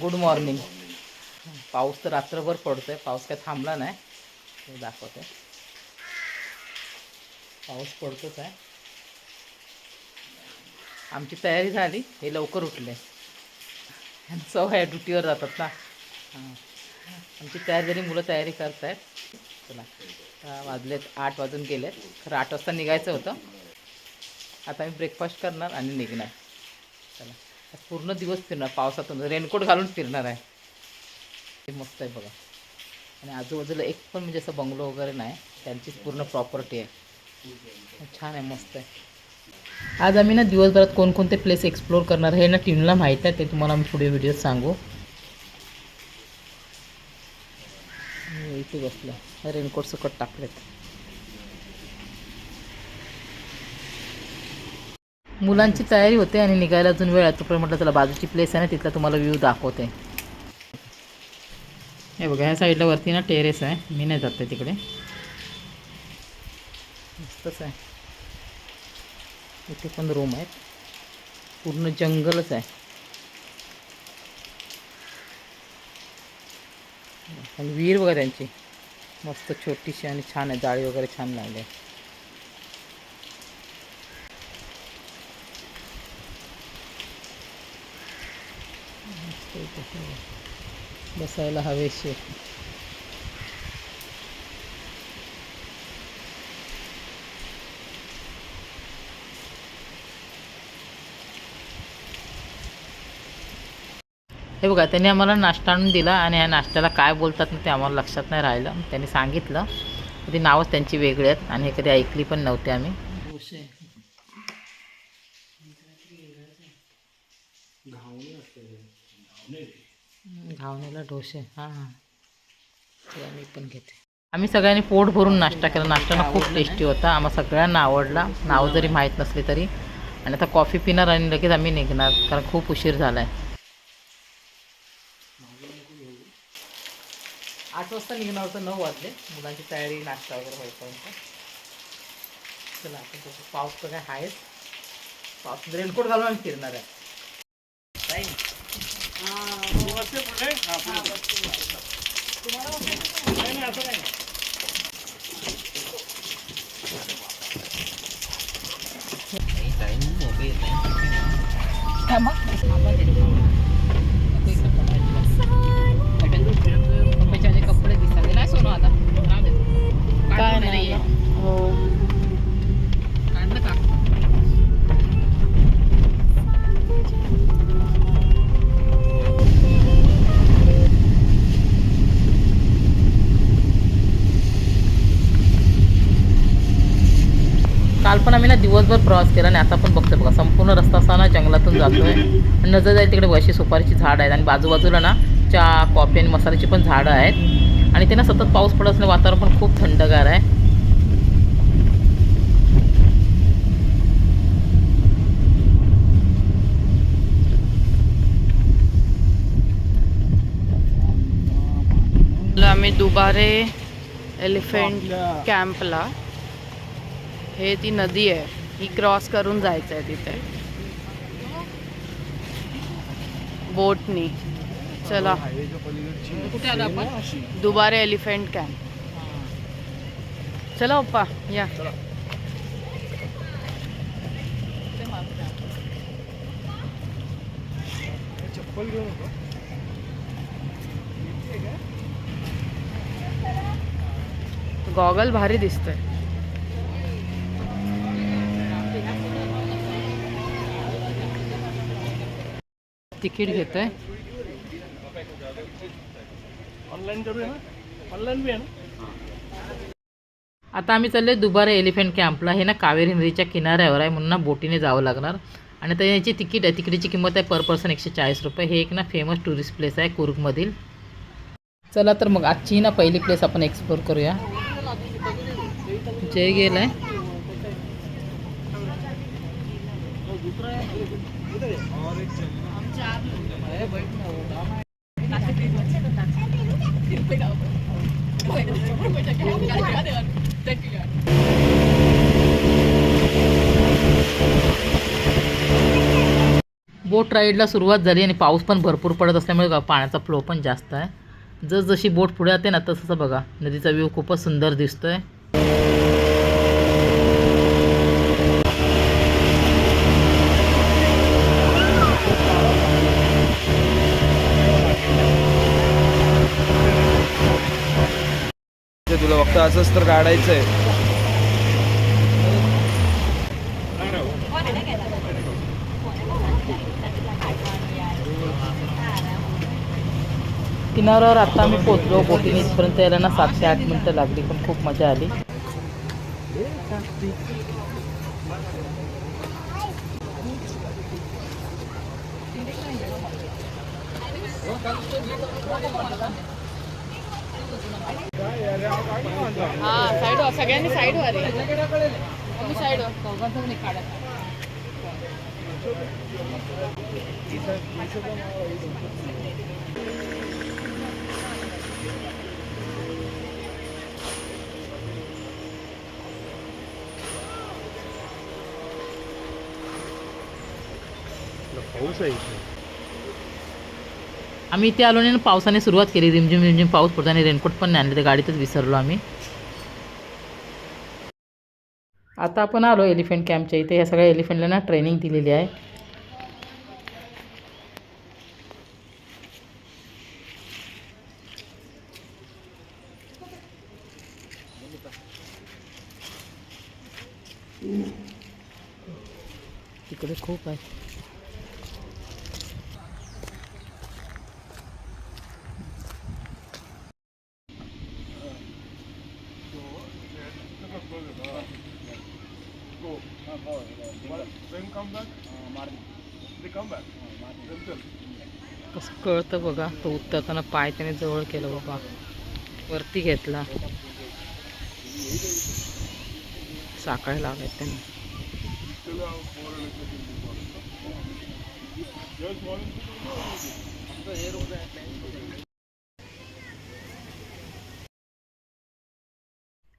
Good morning पाऊस तर रात्रभर पडतोय पाऊस काय थांबला नाही. हे दाखवते. पाऊस पडतोच आहे. आमची तयारी झाली हे लवकर उठले. सवय ड्युटीवर जातात ना. हां. आमची तयारी झाली मुलं तयारी करत आहेत चला वाजलेत आठ वाजून गेलेत. खरं आठ वाजता निघायचं होतं. आता मी ब्रेकफास्ट करणार आणि निघणार. पूर्ण दिवस फिरणार पावसातून. रेनकोट घालून फिरणार आहे. हे मस्त आहे बघा. आणि आजूबाजूला एक पण म्हणजे असं बंगलो वगैरे नाही. त्यांचीच पूर्ण प्रॉपर्टी आहे. छान आहे मस्त आहे. आज आम्ही ना दिवसभरात कोणकोणते प्लेस एक्सप्लोर करणार हे ना टीमला माहीत आहे. ते तुम्हाला आम्ही पुढे व्हिडिओत सांगू. मी इथे बसलं. रेनकोट सकट टाकलेत. मुलांची तयारी होते आणि निघायला अजून वेळ आहे. तोपर्यंत म्हटलं चला बाजूची प्लेस आहे ना तिथला तुम्हाला व्ह्यू दाखवते. हे बघा ह्या साईडला वरती ना टेरेस आहे. मी नाही जाते तिकडे. मस्तच आहे. इथे पण रूम आहेत. पूर्ण जंगलच आहे. आणि विहीर बघा त्यांची. मस्त छोटीशी आणि छान आहे. जाळी वगैरे छान लागली आहे. बसायला हवेशीर हे बघा त्यांनी आम्हाला नाश्ता आणून दिला आणि ह्या नाश्त्याला काय बोलतात ना ते आम्हाला लक्षात नाही राहिलं. त्यांनी सांगितलं. ती नावच त्यांची वेगळी आहेत आणि हे कधी ऐकली पण नव्हती आम्ही. घावणीला डोसे. हां हां. मी पण घेते. आम्ही सगळ्यांनी पोट भरून नाश्ता केला. नाश्ताना खूप टेस्टी होता. आम्हाला सगळ्यांना आवडला. नाव जरी माहीत नसली तरी. आणि आता कॉफी पिणार आणि लगेच आम्ही निघणार. कारण खूप उशीर झाला आहे आठ वाजता निघणार होतं. नऊ वाजले. मुलांची तयारी नाश्ता वगैरे होईपर्यंत. चला आपण तसं पाऊस तर काय आहेच. पाऊस रेनकोट घालून आम्ही फिरणार आहे. नाही? पप्पाचे कपडे दिसतात नाही सोनं आता. काय नाही. दिवसभर प्रवास केला आणि आता पण बघतोय बघा संपूर्ण रस्ता असा ना जंगलातून जातोय. आणि नजर जाईल तिकडे वशी सुपारीची झाड आहेत आणि बाजूबाजूला ना चहा कॉफी आणि मसाल्याची पण झाडं आहेत. आणि ते ना सतत पाऊस पडत असल्याने वातावरण पण खूप थंडगार आहे. आम्ही दुबारे एलिफंट कॅम्पला. हे ती नदी आहे. ही क्रॉस करून जायचं आहे तिथे. बोटनी. चला. कुठे आलो आपण? Dubare elephant camp. चला पप्पा या. गॉगल भारी दिसतोय. तिकीट घेतोय. ऑनलाईन करूया ना? ऑनलाईन बी आहे ना? आता आम्ही चाललोय दुबारे एलिफंट कॅम्पला. हे ना कावेरी नदीच्या किनाऱ्यावर आहे. म्हणून ना बोटीने जावं लागणार. आणि आता याची तिकीट आहे. तिकिटीची किंमत आहे पर पर्सन एकशे चाळीस रुपये. हे एक ना फेमस टुरिस्ट प्लेस आहे कुर्गमधील चला तर मग आजची ना पहिली प्लेस आपण एक्सप्लोर करूया. जय गेलाय. बोट राईडला सुरुवात झाली आणि पाऊस पण भरपूर पडत असल्यामुळे पाण्याचा फ्लो पण जास्त आहे. जसजशी बोट पुढे जाते ना तसं बघा नदीचा व्ह्यू खूपच सुंदर दिसतोय. फक्त असंच तर काढायचं आहे किनाऱ्यावर आता आम्ही पोचलो बोटीने इथपर्यंत यायला ना सात ते आठ मिनटं लागली पण खूप मजा आली. हा साईड सगळ्यांनी साईड वर मी साईड पाऊस आहे इथे. आम्ही इथे आलो आणि पावसाने सुरुवात केली. रिमझिम रिमझिम पाऊस पडतो आणि रेनकोट पण नाही आणले. ते गाडीतच विसरलो आम्ही. आता आपण आलो एलिफंट कॅम्पच्या इथे. ह्या सगळ्या एलिफंटला ना ट्रेनिंग दिलेली आहे. तिकडे खूप आहे. कळतं बघा. तो उतरताना पाय त्याने जवळ केलं बाबा. वरती घेतला. साकाळ लावल्यात त्यांनी.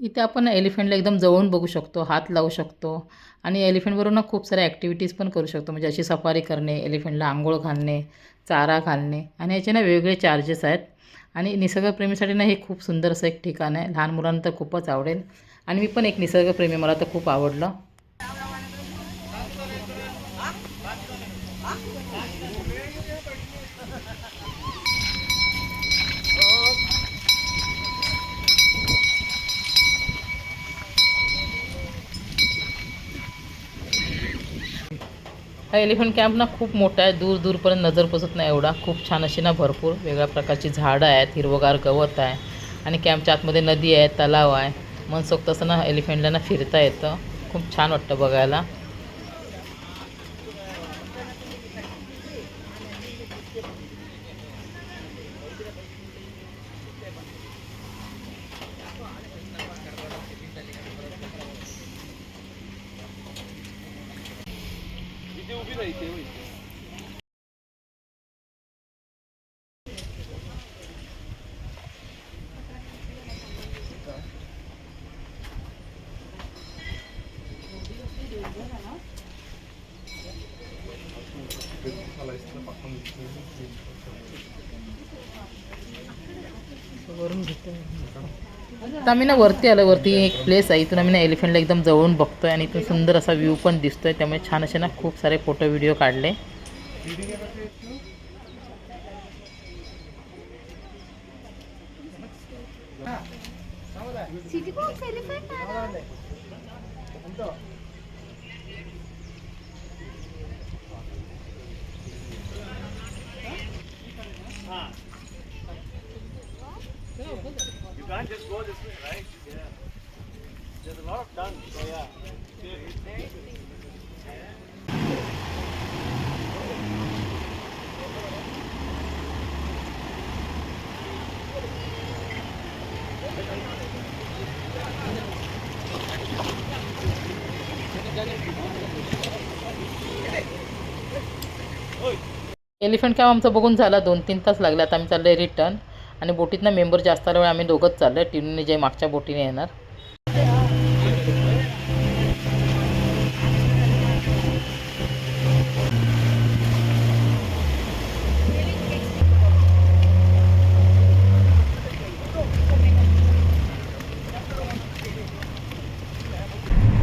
इथे आपण एलिफंटला एकदम जवळून बघू शकतो हात लावू शकतो. आणि एलिफंटवरून ना खूप साऱ्या ॲक्टिव्हिटीज पण करू शकतो. म्हणजे अशी सफारी करणे एलिफंटला आंघोळ घालणे चारा घालणे. आणि याचे ना वेगवेगळे चार्जेस आहेत. आणि निसर्गप्रेमीसाठी ना हे खूप सुंदर असं एक ठिकाण आहे. लहान मुलांना तर खूपच आवडेल. आणि मी पण एक निसर्गप्रेमी मला तर खूप आवडलं. हा एलिफंट कॅम्प ना खूप मोठा आहे. दूर दूरपर्यंत नजर पोचत नाही एवढा. खूप छान अशी ना भरपूर वेगळ्या प्रकारची झाडं आहेत. हिरवगार गवत आहे. आणि कॅम्पच्या आतमध्ये नदी आहे तलाव आहे. मनसोक्त असं ना एलिफंटला ना फिरता येतं. खूप छान वाटतं बघायला. आता आम्ही ना वरती आलो. वरती एक प्लेस आहे. इथून आम्ही ना एलिफंटला एकदम जवळून बघतोय आणि इथून सुंदर असा व्ह्यू पण दिसतोय. त्यामुळे छान असे ना खूप सारे फोटो व्हिडिओ काढले. You एलिफंट कॅम्प आमचं बघून झाला दोन तीन तास लागले. आता आम्ही चाललो आहे रिटर्न. आणि बोटीतनं मेंबर जास्त आल्यामुळे आम्ही दोघंच चाललो आहे जे मागच्या बोटीने येणार.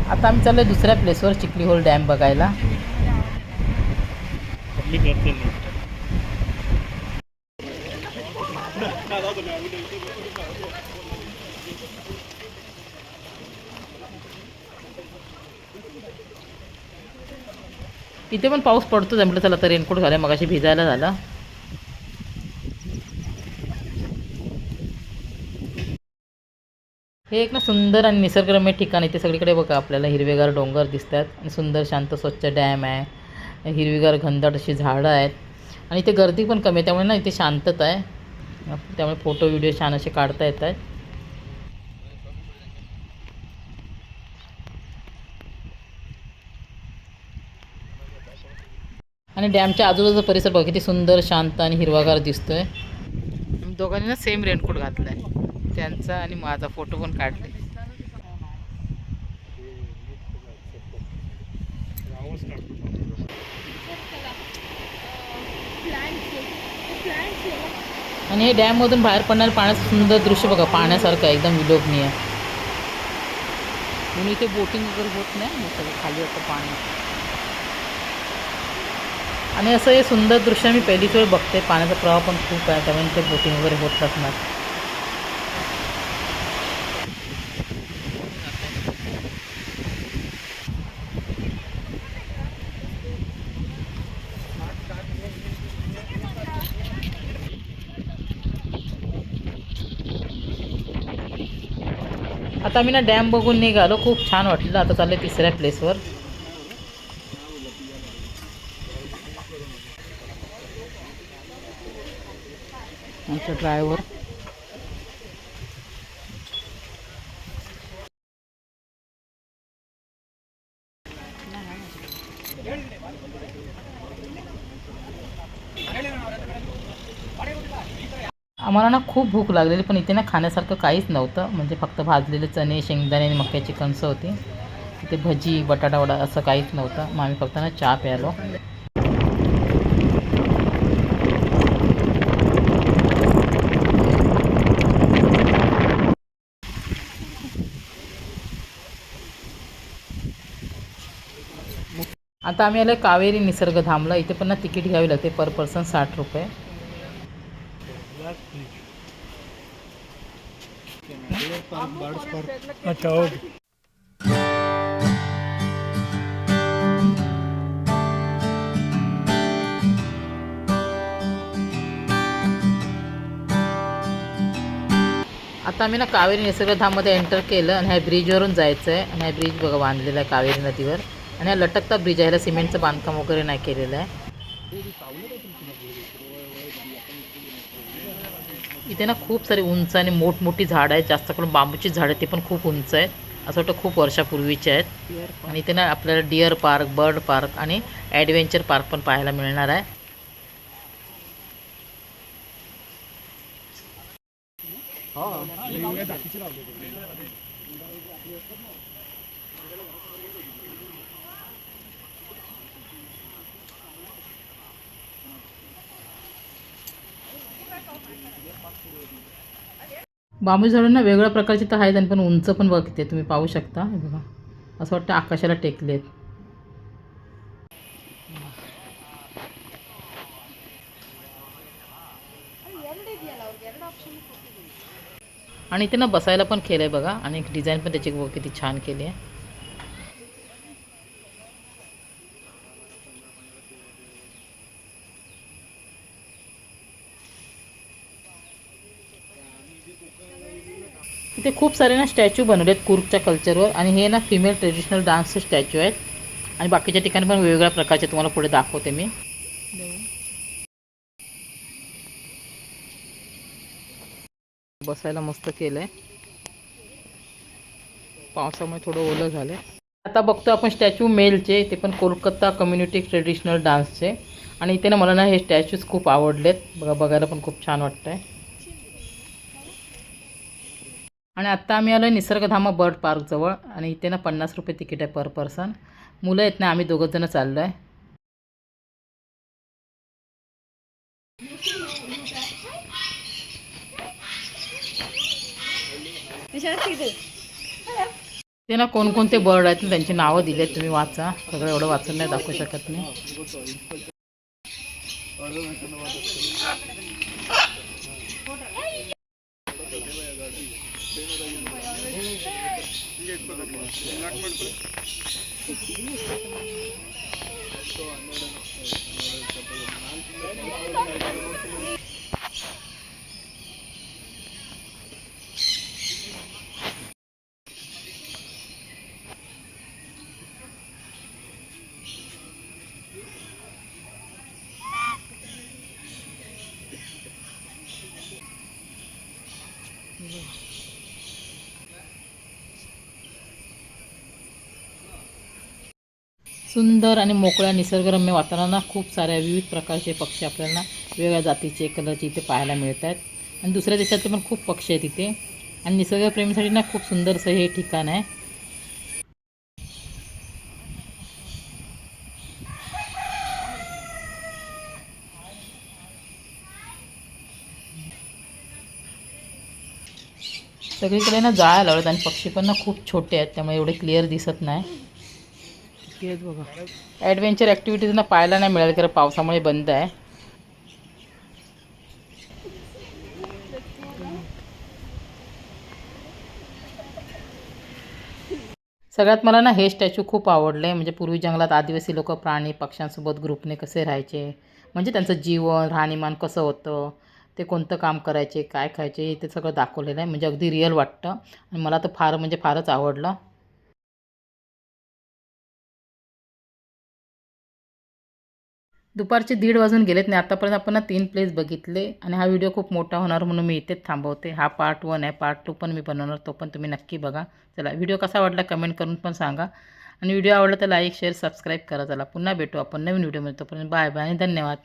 आता आम्ही चाललो आहे दुसऱ्या प्लेसवर चिखलीहोल डॅम बघायला. पब्लिक करते इथे पण पाऊस पडतो जमलं म्हटलं चला तर रेनकोट घालाय मगाशी भिजायला झाला. हे एक ना सुंदर आणि निसर्गरम्य ठिकाण इथे सगळीकडे बघा आपल्याला हिरवेगार डोंगर दिसतात आणि सुंदर शांत स्वच्छ डॅम आहे. हिरवीगार घनदाट अशी झाडं आहेत. आणि इथे गर्दी पण कमी आहे त्यामुळे ना इथे शांतता आहे. त्यामुळे फोटो व्हिडिओ छान असे काढता येत आहेत. आणि डॅमच्या आजूबाजूचा परिसर बघा किती सुंदर शांत आणि हिरवागार दिसतोय. दोघांनी ना सेम रेनकोट घातलाय. त्यांचा आणि माझा फोटो पण काढले. आणि हे डॅममधून बाहेर पडणारं पाण्याचं सुंदर दृश्य बघा पाण्यासारखं आहे एकदम विलोभनीय. म्हणून इथे बोटिंग वगैरे होत नाही सगळं खाली होतं पाणी. आणि असं हे सुंदर दृश्य मी पहिलीच वेळ बघते पाण्याचा प्रवाह पण खूप आहे त्यामुळे ते बोटिंग वगैरे होत असणार आता आम्ही ना डॅम बघून निघालो. खूप छान वाटलं. आता चाललं तिसऱ्या प्लेसवर आमचा ड्रायव्हर आम्हाला ना खूप भूक लागलेली पण इथे ना खाण्यासारखं काहीच नव्हतं. म्हणजे फक्त भाजलेले चणे शेंगदाणे आणि मक्याची कणसं होती. तिथे भजी बटाटा वडा असं काहीच नव्हतं. मग आम्ही फक्त ना चहा प्यालो आता आम्ही आलो कावेरी निसर्ग धामला. इथे पण ना तिकीट घ्यावी लागते पर पर्सन साठ रुपये. अच्छा ओके. आता आम्ही ना कावेरी निसर्गधाममध्ये एंटर केलं आणि ह्या ब्रिजवरून जायचं आहे आणि हा ब्रिज बघा बांधलेला आहे कावेरी नदीवर. आणि हा लटकता ब्रिज आहे ह्याला सिमेंटचं बांधकाम वगैरे नाही केलेलं आहे. इथे ना खूप सारी उंच आणि मोठमोठी झाडं आहेत. जास्त करून बांबूची झाडं ते पण खूप उंच आहेत. असं वाटतं खूप वर्षापूर्वीचे आहेत. आणि इथे ना आपल्याला डिअर पार्क बर्ड पार्क आणि ॲडव्हेंचर पार्क पण पाहायला मिळणार आहे. बांबू झाडांना वेगळ्या प्रकारचे तर आहेत आणि पण उंच पण बघते तुम्ही पाहू शकता. बघा. असं वाटतं आकाशाला टेकलेत. आणि इथे ना बसायला पण केलं आहे बघा. आणि एक डिझाईन पण त्याची किती छान केली आहे. इथे खूप सारे ना स्टॅच्यू बनवले आहेत कुर्कच्या कल्चरवर. आणि हे ना फिमेल ट्रेडिशनल डान्सचे स्टॅच्यू आहेत. आणि बाकीच्या ठिकाणी पण वेगवेगळ्या प्रकारचे तुम्हाला पुढे दाखवते मी. बसायला मस्त केलं आहे पावसामुळे थोडं ओलं झालं आता बघतो आपण स्टॅच्यू मेलचे ते पण कोलकाता कम्युनिटी ट्रेडिशनल डान्सचे आणि इथे ना मला ना हे स्टॅच्यूज खूप आवडलेत. बघा बघायला पण खूप छान वाटतं आहे आणि आत्ता आम्ही आलो आहे निसर्गधामा बर्ड पार्कजवळ आणि इथे ना पन्नास रुपये तिकीट आहे पर पर्सन. मुलं आहेत ना आम्ही दोघंजणं चाललो आहे ते ना कोणकोणते बर्ड आहेत ना त्यांची नावं दिली आहेत तुम्ही वाचा. सगळं एवढं वाचून नाही दाखवू शकत नाही ಮಾಡ್ಕೊಳ್ಳಿ. सुंदर आणि मोकळ्या निसर्गरम्य वातावरणात खूप साऱ्या विविध प्रकारचे पक्षी आपल्याला वेगळ्या जातीचे कलरचे इथे पाहायला मिळत आहेत आणि दुसऱ्या देशातले पण खूप पक्षी आहेत इथे. आणि निसर्गप्रेमीसाठी ना खूप सुंदरसं हे ठिकाण आहे. सगळीकडे ना जाळ्या लावल्यात आणि पक्षी पण ना खूप छोटे आहेत त्यामुळे एवढे क्लिअर दिसत नाही. आहेत बघा. ॲडव्हेंचर ॲक्टिव्हिटीजना पाहायला नाही मिळाली कारण पावसामुळे बंद आहे. सगळ्यात मला ना हे स्टॅच्यू खूप आवडले म्हणजे पूर्वी जंगलात आदिवासी लोक प्राणी पक्ष्यांसोबत ग्रुपने कसे राहायचे? म्हणजे त्यांचं जीवन राहणीमान कसं होतं? ते कोणतं काम करायचे? काय खायचे? ते सगळं दाखवलेलं आहे. म्हणजे अगदी रिअल वाटतं. आणि मला तर फार म्हणजे फारच आवडलं. दुपारचे दीड वाजून गेलेत नाही आतापर्यंत आपण ना तीन प्लेस बघितले आणि हा व्हिडिओ खूप मोठा होणार म्हणून मी इथेच थांबवते. हा पार्ट वन आहे. पार्ट टू पण मी बनवणार तो पण तुम्ही नक्की बघा. चला व्हिडिओ कसा वाटला कमेंट करून पण सांगा. आणि व्हिडिओ आवडला तर लाईक शेअर सबस्क्राईब करा चला. पुन्हा भेटू आपण नवीन व्हिडिओमध्ये तोपर्यंत बाय बाय आणि धन्यवाद.